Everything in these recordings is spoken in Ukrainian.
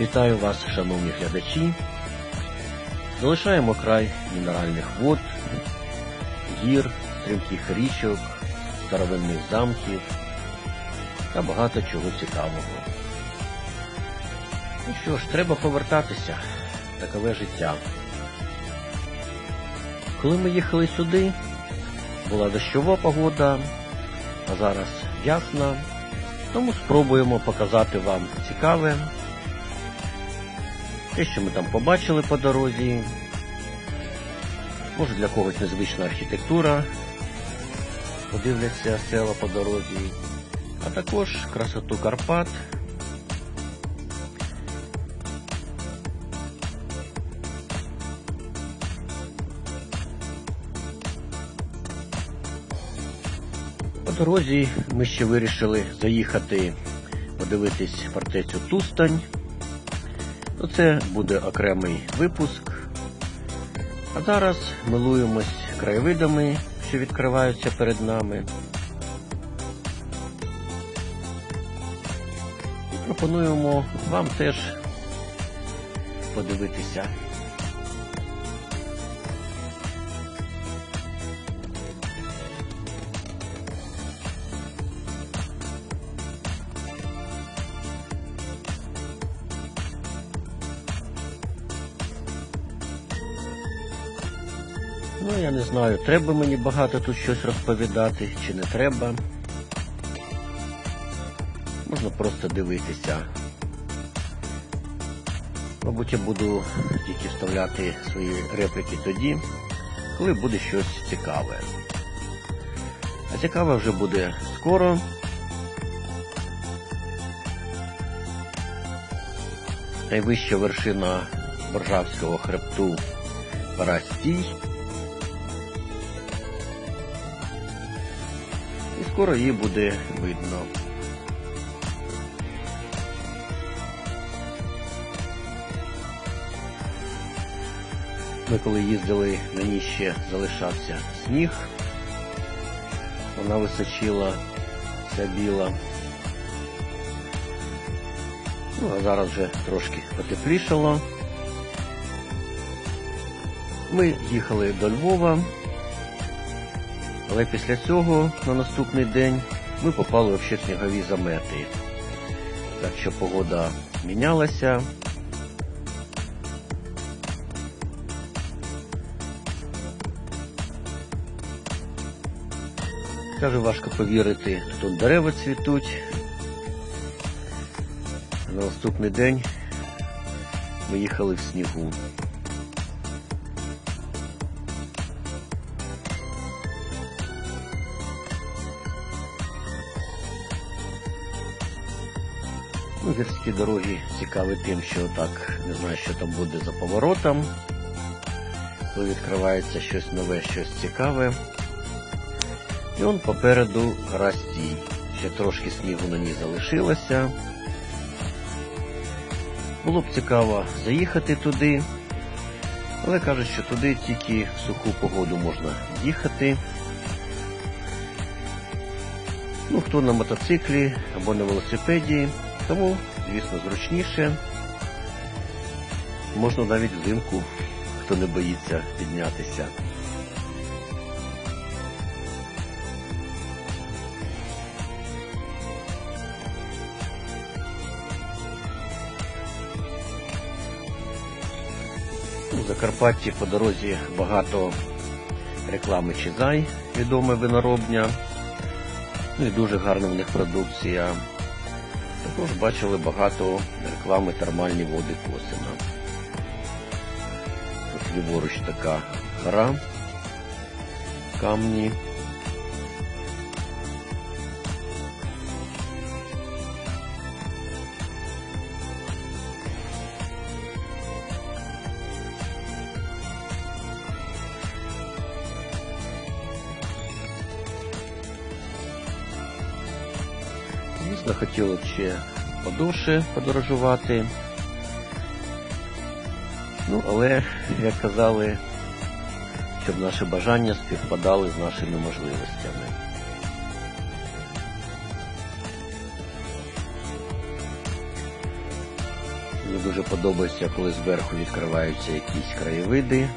Вітаю вас, шановні глядачі. Залишаємо край мінеральних вод, гір, стрімких річок, старовинних замків та багато чого цікавого. Ну що ж, треба повертатися. Такове життя. Коли ми їхали сюди, була дощова погода, а зараз ясна. Тому спробуємо показати вам цікаве. Те, що ми там побачили по дорозі. Може для когось незвична архітектура. Подивляться села по дорозі. А також красоту Карпат. По дорозі ми ще вирішили заїхати подивитись фортецю Тустань. То це буде окремий випуск. А зараз милуємось краєвидами, що відкриваються перед нами. І пропонуємо вам теж подивитися. Ну, я не знаю, треба мені багато тут щось розповідати, чи не треба. Можна просто дивитися. Мабуть, я буду тільки вставляти свої репліки тоді, коли буде щось цікаве. А цікаве вже буде скоро. Найвища вершина Боржавського хребту Парастій. Скоро її буде видно. Ми коли їздили, на ній ще залишався сніг. Вона височила, вся біла. Ну, а зараз вже трошки потеплішало. Ми їхали до Львова. Але після цього, на наступний день, ми попали в снігові замети. Так що погода мінялася. Каже, важко повірити, тут дерева цвітуть. На наступний день ми їхали в снігу. Ну, гірські дороги цікаві тим, що так не знаю, що там буде за поворотом. Коли відкривається щось нове, щось цікаве. І он попереду гора Стій. Ще трошки снігу на ній залишилося. Було б цікаво заїхати туди, але кажуть, що туди тільки в суху погоду можна їхати. Ну, хто на мотоциклі або на велосипеді, тому, звісно, зручніше. Можна навіть взимку, хто не боїться піднятися. У Закарпатті по дорозі багато реклами Чизай, відоме виноробня. Ну і дуже гарна в них продукція. Також бачили багато реклами термальні води Косина. Ось ліворуч така гора, камні. Звісно, хотіло б ще подовше подорожувати. Ну, але, як казали, щоб наші бажання співпадали з нашими можливостями. Мені дуже подобається, коли зверху відкриваються якісь краєвиди.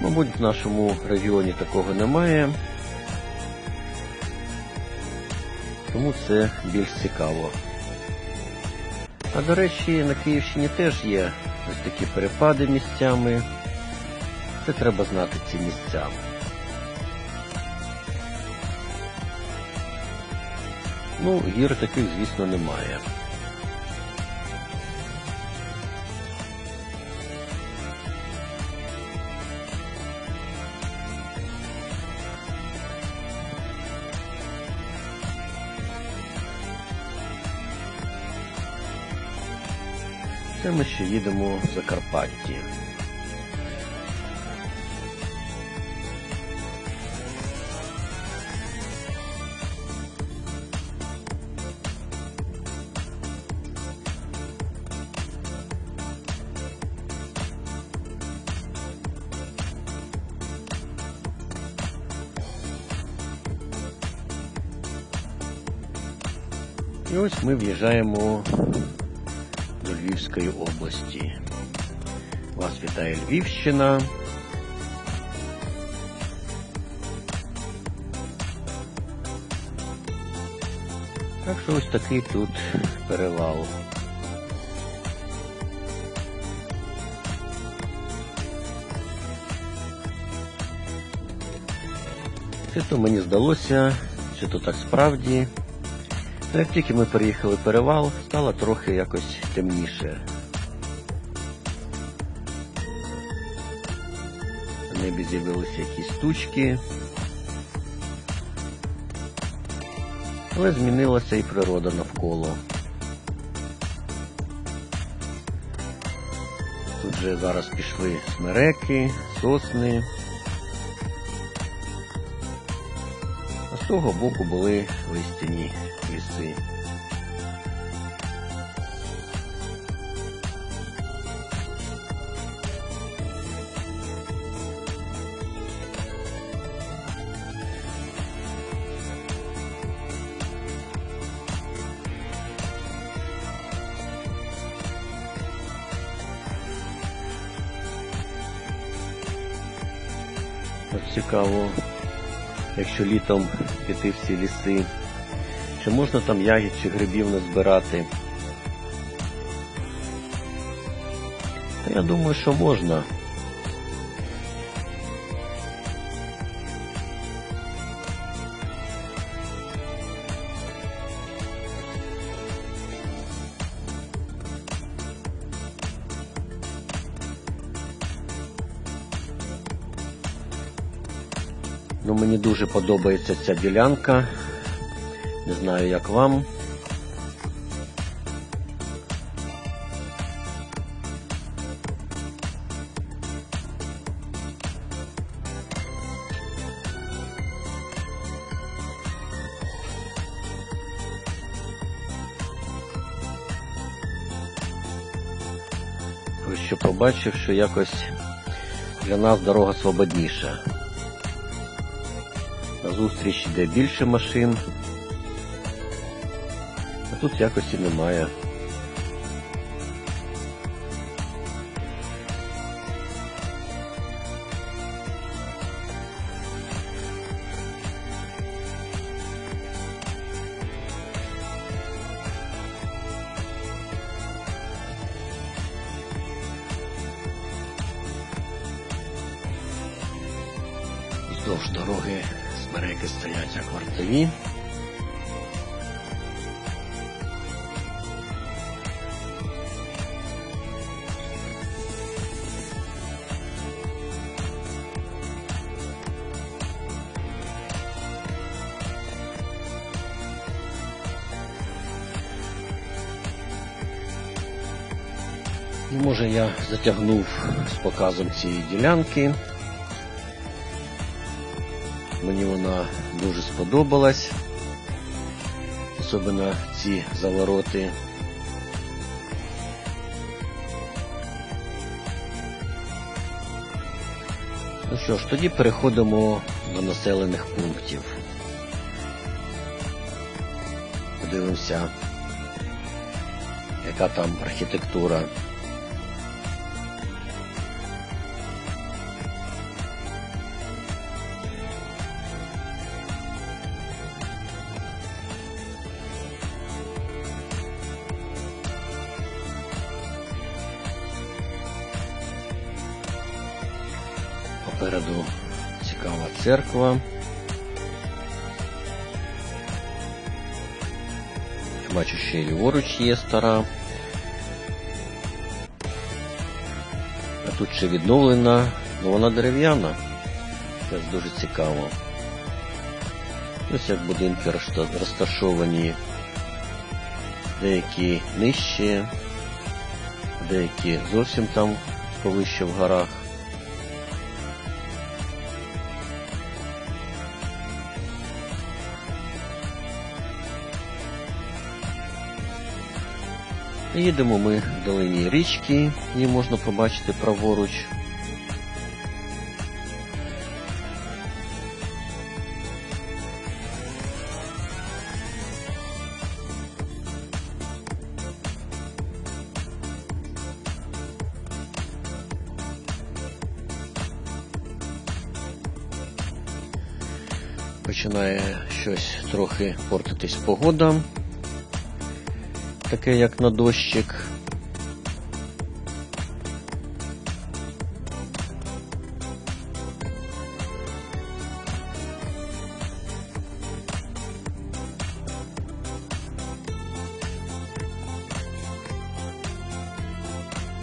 Мабуть, в нашому регіоні такого немає. Тому це більш цікаво. А до речі, на Київщині теж є ось такі перепади місцями. Це треба знати ці місця. Ну, гір таких, звісно, немає. Це ми ще їдемо в Закарпатті. І ось ми в'їжджаємо до Львівської області. Вас вітає Львівщина. Так що ось такий тут перевал. Чи то мені здалося, чи то так справді. Як тільки ми переїхали перевал, стало трохи якось темніше. На небі з'явилися якісь тучки. Але змінилася і природа навколо. Тут же зараз пішли смереки, сосни. З того боку були листяні ліси. Цікаво, якщо літом піти всі ліси, чи можна там ягід чи грибів назбирати? Та я думаю, що можна. Ну, мені дуже подобається ця ділянка. Не знаю, як вам. Що побачив, що якось для нас дорога свободніша. Назустріч йде більше машин, а тут якось немає. Вздовж дороги смереки стоять як вартові. Може я затягнув з показом цієї ділянки. Мені вона дуже сподобалась. Особливо ці завороти. Ну що ж, тоді переходимо до населених пунктів. Подивимося, яка там архітектура. Попереду цікава церква. Бачу, ще ліворуч є стара. А тут ще відновлена, але вона дерев'яна. Це дуже цікаво. Ось як будинки розташовані. Деякі нижче, деякі зовсім там повище в горах. Їдемо ми в долині річки, її можна побачити праворуч. Починає щось трохи портитись погода таке як на дощик.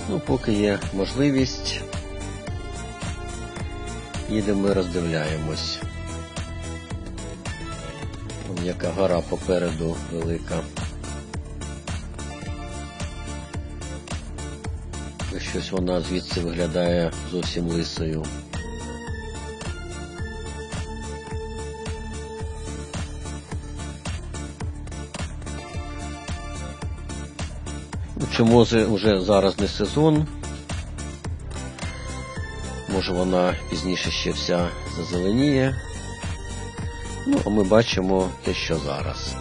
Ну, поки є можливість, їдемо і роздивляємось. Яка гора попереду велика. Щось вона звідси виглядає зовсім лисою. Ну, Чому же вже зараз не сезон? Може вона пізніше ще вся зазеленіє. Ну, а ми бачимо те, що зараз.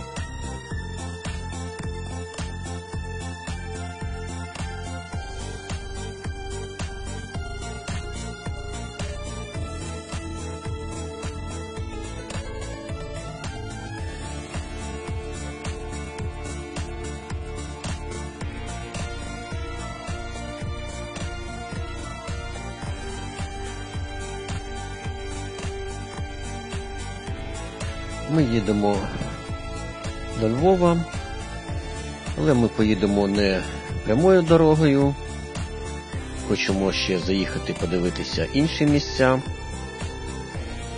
Ми їдемо до Львова, але ми поїдемо не прямою дорогою. Хочемо ще заїхати подивитися інші місця.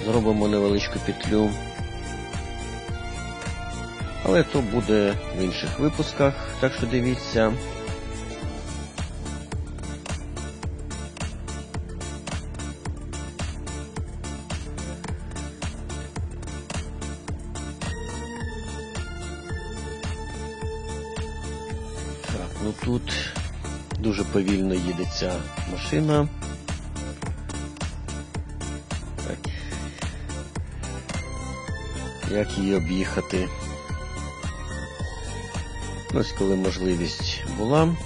Зробимо невеличку петлю. Але то буде в інших випусках, так що дивіться. Ну тут дуже повільно їде ця машина. Так. Як її об'їхати? Ось коли можливість була,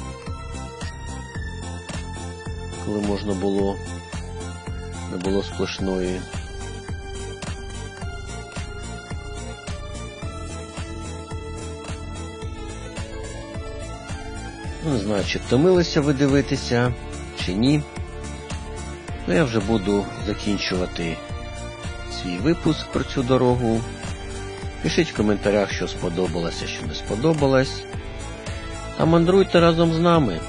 коли можна було, не було сплошної. Не знаю, чи втомилися ви дивитися, чи ні. Ну, я вже буду закінчувати свій випуск про цю дорогу. Пишіть в коментарях, що сподобалося, що не сподобалось. А мандруйте разом з нами.